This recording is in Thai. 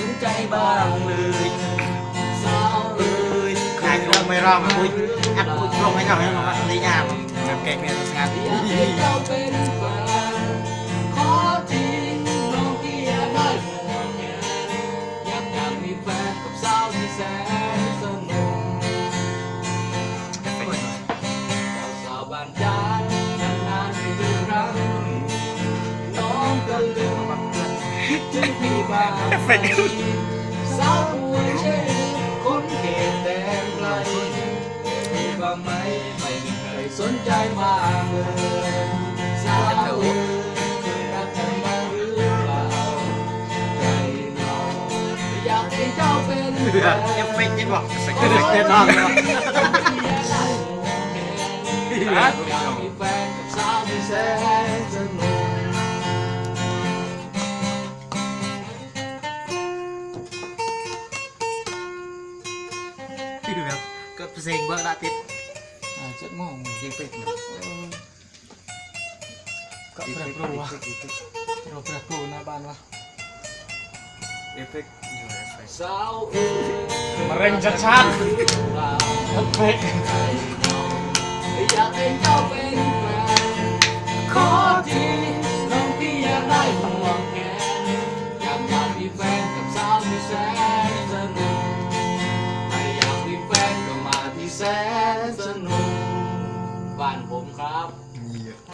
สนใจบ้างเลยสาวเอ้ยขายลงไม่รอมาคุยอัดคุยลงให้เขาให้เราว่าดีงามน้ำแกงเนี่ยต้องาน อยากให้เจ้าเป็นแฟน คิดถึงพี่บ้างสาวป่วยเช่นคนเขตแดนไกลรู้บ้างไหมไม่มีใครสนใจมากเลยสาวเอ๋ยเคยรักกันมาหรือเปล่าใจเราอยากให้เจ้าเป็นแฟนเอฟเฟกต์ยังบอกสักเอเดืฟอนเฟกต์แน่นอนเลยอยากมีแฟนกับสาวที่แสนสนุ Tidak, kepesan buat datit. Ah, cek mau ngipit. Kak berat bro lah. Bro berat bro, napaan lah. Efek merenjat chat. Efek. Iya, kau pengen. แสนสนุกบ้านผมครับ